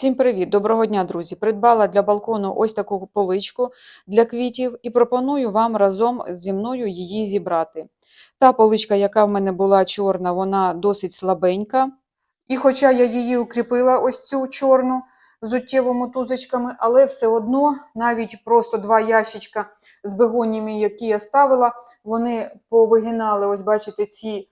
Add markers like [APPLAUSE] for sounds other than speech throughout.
Всім привіт! Доброго дня, друзі! Придбала для балкону ось таку поличку для квітів і пропоную вам разом зі мною її зібрати. Та поличка, яка в мене була чорна, вона досить слабенька. І хоча я її укріпила, ось цю чорну зуттєво мотузочками, але все одно навіть просто два ящичка з бегоніями, які я ставила, вони повигинали, ось бачите, ці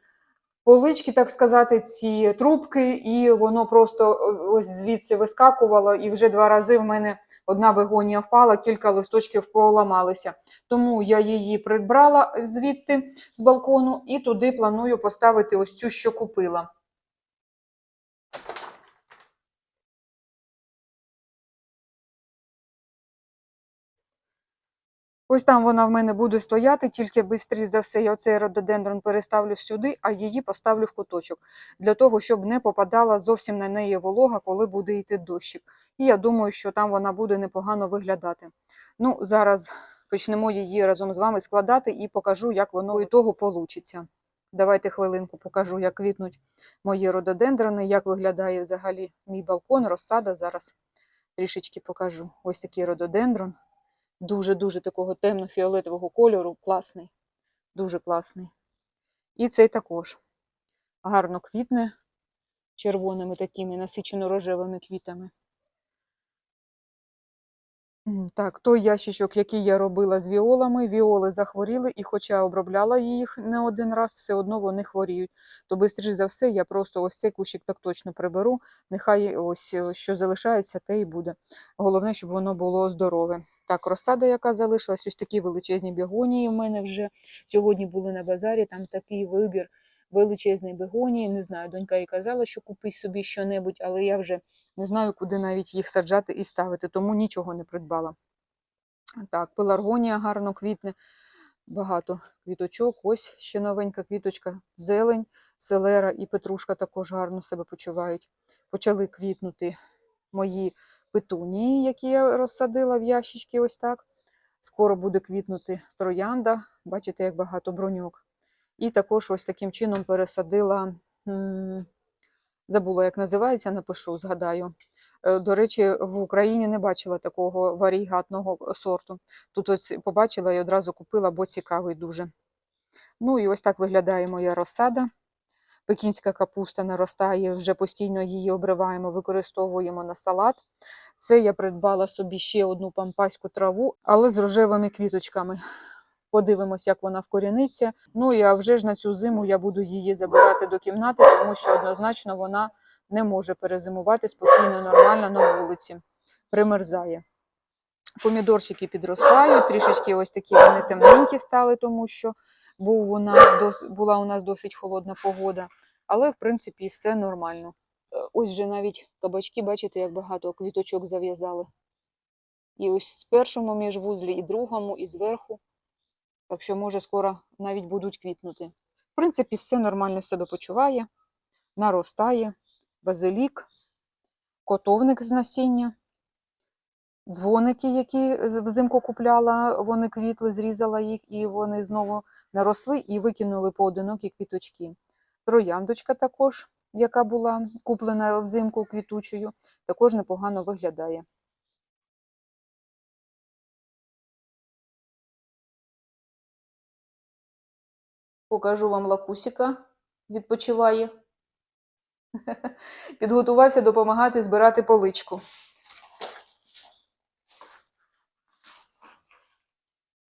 полички, так сказати, ці трубки, і воно просто е, ось звідси вискакувало, і вже два рази в мене одна бегонія впала, кілька листочків поламалися. Тому я її прибрала звідти з балкону і туди планую поставити ось цю, що купила. Ось там вона в мене буде стояти, тільки швидше за все я оцей рододендрон переставлю сюди, а її поставлю в куточок, для того, щоб не попадала зовсім на неї волога, коли буде йти дощик. І я думаю, що там вона буде непогано виглядати. Ну, зараз почнемо її разом з вами складати і покажу, як воно і того вийде. Давайте хвилинку покажу, як квітнуть мої рододендрони, як виглядає взагалі мій балкон, розсада. Зараз трішечки покажу. Ось такий рододендрон. Дуже-дуже такого темно-фіолетового кольору, класний, дуже класний. І цей також гарно квітне червоними такими насичено-рожевими квітами. Так, той ящичок, який я робила з віолами, віоли захворіли, і хоча обробляла їх не один раз, все одно вони хворіють. То, швидше за все, я просто ось цей кущик так точно приберу. Нехай ось е, що залишається, те і буде. Головне, щоб воно було здорове. Так, розсада, яка залишилась, ось такі величезні бігонії в мене вже сьогодні були на базарі, там такий вибір величезний бегонії. Не знаю, донька їй казала, що купи собі що-небудь, але я вже не знаю, куди навіть їх саджати і ставити, тому нічого не придбала. Так, пеларгонія гарно квітне, багато квіточок. Ось ще новенька квіточка, зелень, селера і петрушка також гарно себе почувають. Почали квітнути мої петунії, які я розсадила в ящички ось так. Скоро буде квітнути троянда, бачите, як багато броньок. І також ось таким чином пересадила, забула, як називається, напишу, згадаю. Е, До речі, в Україні не бачила такого варігатного сорту. Тут ось побачила і одразу купила, бо цікавий дуже. Ну і ось так виглядає моя розсада. Пекінська капуста наростає, вже постійно її обриваємо, використовуємо на салат. Це я придбала собі ще одну пампаську траву, але з рожевими квіточками. Подивимось, як вона вкоріниться. Ну і вже ж на цю зиму я буду її забирати до кімнати, тому що однозначно вона не може перезимувати спокійно, нормально на вулиці. Примерзає. Помідорчики підростають, трішечки ось такі вони темненькі стали, тому що був у нас дос... була у нас досить холодна погода. Але, в принципі, все нормально. Е, Ось вже навіть кабачки, бачите, як багато квіточок зав'язали. І ось з першому міжвузлі, і другому, і зверху. Так що, може, скоро навіть будуть квітнути. В принципі, все нормально себе почуває, наростає, базилік, котовник з насіння, дзвоники, які взимку купляла, вони квітли, зрізала їх, і вони знову наросли і викинули поодинокі квіточки. Трояндочка також, яка була куплена взимку квітучою, також непогано виглядає. Покажу вам лапусіка, відпочиває. [LAUGHS] Підготувався допомагати збирати поличку.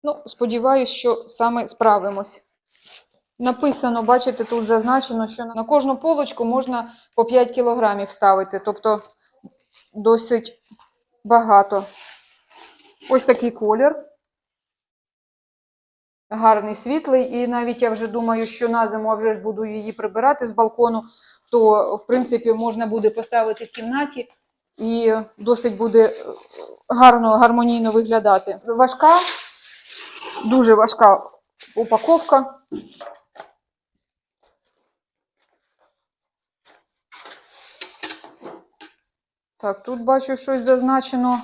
Ну, сподіваюсь, що саме справимось. Написано, бачите, тут зазначено, що на кожну полочку можна по 5 кілограмів ставити, тобто досить багато. Ось такий колір. Гарний світлий, і навіть я вже думаю, що на зиму а вже ж буду її прибирати з балкону, то в принципі можна буде поставити в кімнаті і досить буде е, гарно, гармонійно виглядати. Важка, дуже важка упаковка. Так, тут бачу щось зазначено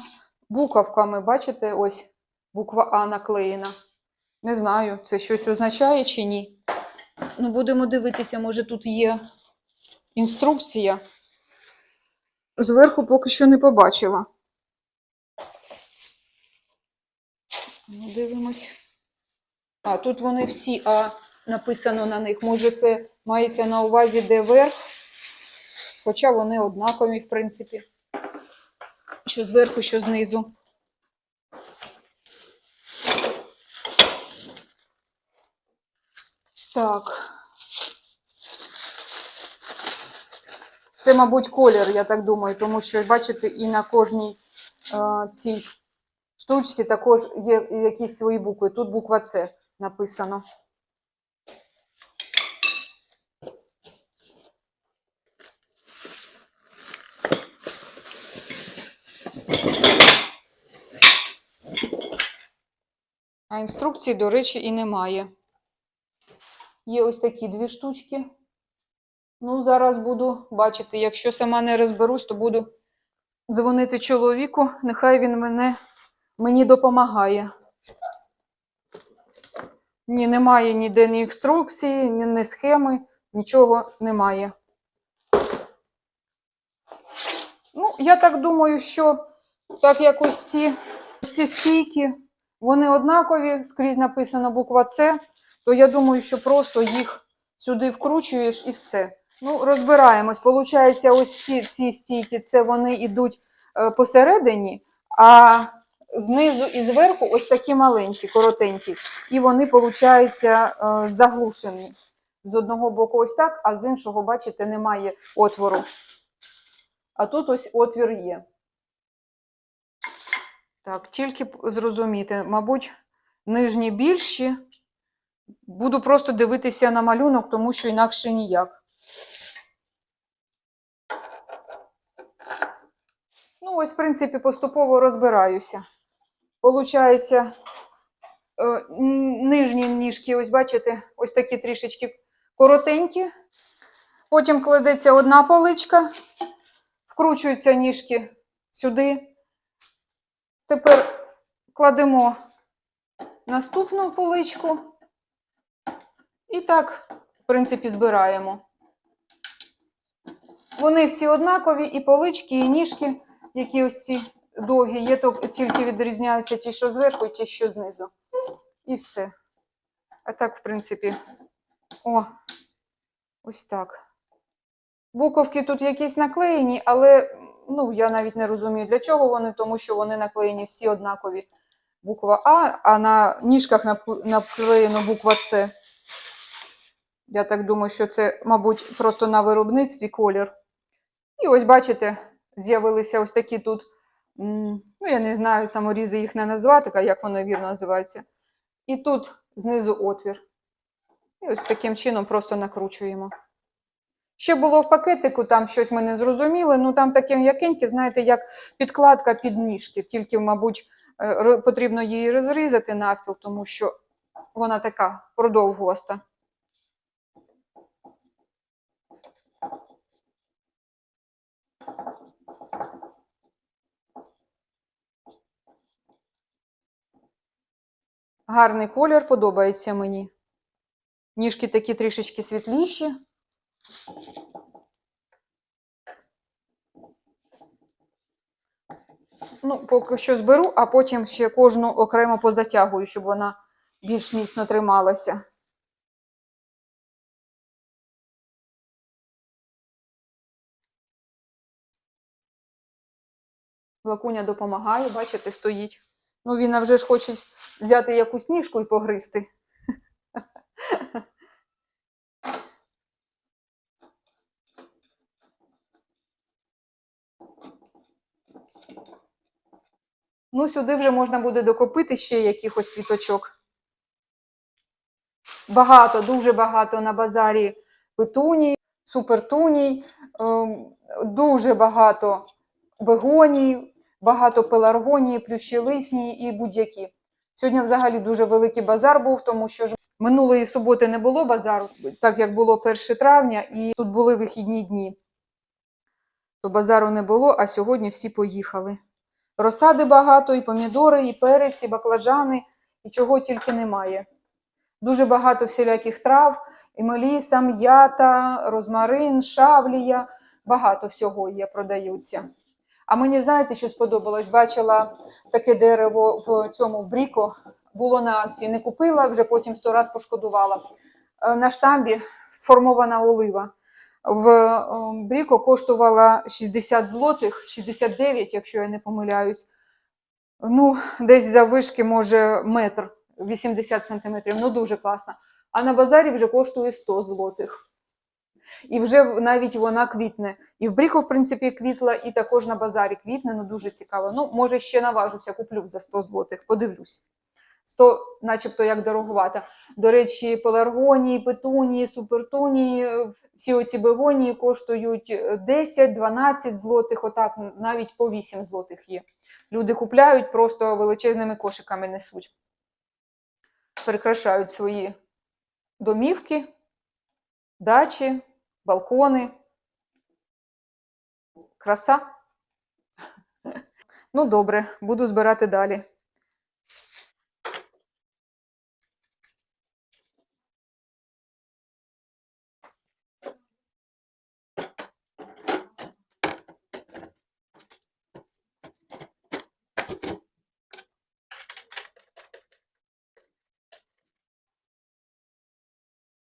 буковками. Бачите, ось буква А наклеєна. Не знаю, це щось означає чи ні. Ну, будемо дивитися, може тут є інструкція. зверху поки що не побачила. Ну, дивимось. А, тут вони всі А написано на них. Може, це мається на увазі, де верх, хоча вони однакові, в принципі. Що зверху, що знизу. Так. Це, мабуть, колір, я так думаю, тому що, бачите, і на кожній е, цій штучці також є якісь свої букви. Тут буква С написано. А інструкції, до речі, і немає. Є ось такі дві штучки. Ну, зараз буду бачити, якщо сама не розберусь, то буду дзвонити чоловіку, нехай він мене, мені допомагає. Ні, немає ніде ні інструкції, ні, ні схеми, нічого немає. Ну, я так думаю, що так як ось ці, ці стійки, вони однакові, скрізь написано буква С, то я думаю, що просто їх сюди вкручуєш і все. Ну, розбираємось. Получається, ось ці, ці стійки, це вони йдуть е, посередині, а знизу і зверху ось такі маленькі, коротенькі. І вони, виходить, заглушені. З одного боку ось так, а з іншого, бачите, немає отвору. А тут ось отвір є. Так, тільки зрозуміти, мабуть, нижні більші. Буду просто дивитися на малюнок, тому що інакше ніяк. Ну, ось, в принципі, поступово розбираюся. Получається, е, нижні ніжки, ось бачите, ось такі трішечки коротенькі. Потім кладеться одна поличка, вкручуються ніжки сюди. Тепер кладемо наступну поличку. І так, в принципі, збираємо. Вони всі однакові, і полички, і ніжки, які ось ці довгі, є, тільки відрізняються ті, що зверху, і ті, що знизу. І все. А так, в принципі, о, ось так. Буковки тут якісь наклеєні, але ну, я навіть не розумію, для чого вони, тому що вони наклеєні всі однакові. Буква А, а на ніжках наклеєно буква С. Я так думаю, що це, мабуть, просто на виробництві колір. І ось, бачите, з'явилися ось такі тут, ну, я не знаю, саморізи їх не назвати, а як вони вірно називаються. І тут знизу отвір. І ось таким чином просто накручуємо. Ще було в пакетику, там щось ми не зрозуміли. Ну там таке м'якеньке, знаєте, як підкладка під ніжки. Тільки, мабуть, е, потрібно її розрізати навпіл, тому що вона така продовгуста. Гарний колір, подобається мені. Ніжки такі трішечки світліші. Ну, поки що зберу, а потім ще кожну окремо позатягую, щоб вона більш міцно трималася. Лакуня допомагає, бачите, стоїть. Ну, він вже ж хоче взяти якусь ніжку і погризти. Ну, сюди вже можна буде докопити ще якихось квіточок. Багато, дуже багато на базарі петуній, супертуній, ем, дуже багато бегоній, багато пеларгонії, плющелисні і будь-які. Сьогодні взагалі дуже великий базар був, тому що ж минулої суботи не було базару, так як було 1 травня, і тут були вихідні дні. То базару не було, а сьогодні всі поїхали. Розсади багато, і помідори, і перець, і баклажани, і чого тільки немає. Дуже багато всіляких трав, і меліса, м'ята, розмарин, шавлія, Багато всього є, продаються. А мені знаєте, що сподобалось? Бачила таке дерево в цьому в Бріко, було на акції. Не купила, вже потім сто раз пошкодувала. Е, На штамбі сформована олива. В е, Бріко коштувала 60 злотих, 69, якщо я не помиляюсь. Ну, десь за вишки, може, метр, 80 сантиметрів. Ну, дуже класно. А на базарі вже коштує 100 злотих. І вже навіть вона квітне. І в Бріко, в принципі, квітла, і також на базарі квітне, ну дуже цікаво. Ну, може, ще наважуся, куплю за 100 злотих, подивлюсь. 100, начебто, як дороговато. До речі, пеларгонії, петунії, супертунії, е, всі оці бегонії коштують е, 10-12 злотих, отак навіть по 8 злотих є. Люди купляють, просто величезними кошиками несуть. Прикрашають свої домівки, дачі, балкони. Краса. Ну, добре, буду збирати далі.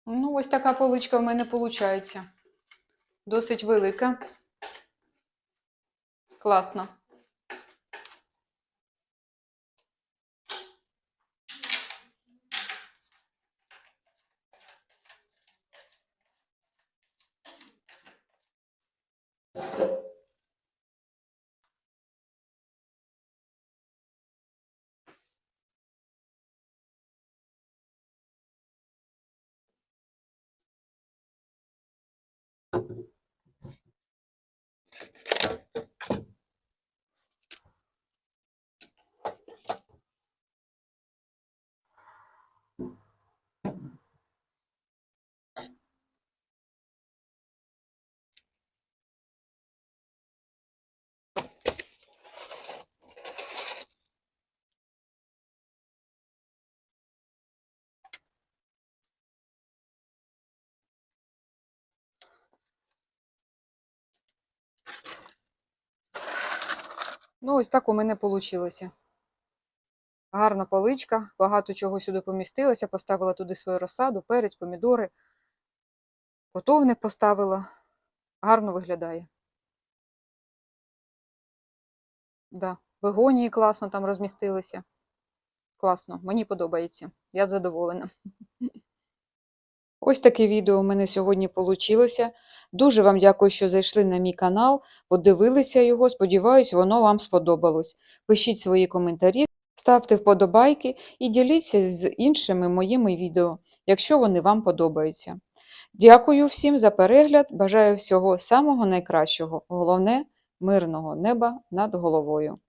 Ну, ось така поличка в мене виходить. Досить велика. Класно. Ну, ось так у мене вийшло. Гарна поличка, багато чого сюди помістилося. Поставила туди свою розсаду, перець, помідори. Готовник поставила. Гарно виглядає. Да. Бегонії класно там розмістилися. Класно, мені подобається. Я задоволена. Ось таке відео у мене сьогодні вийшло. Дуже вам дякую, що зайшли на мій канал, подивилися його. Сподіваюсь, воно вам сподобалось. Пишіть свої коментарі, ставте вподобайки і діліться з іншими моїми відео, якщо вони вам подобаються. Дякую всім за перегляд. Бажаю всього самого найкращого. Головне мирного неба над головою.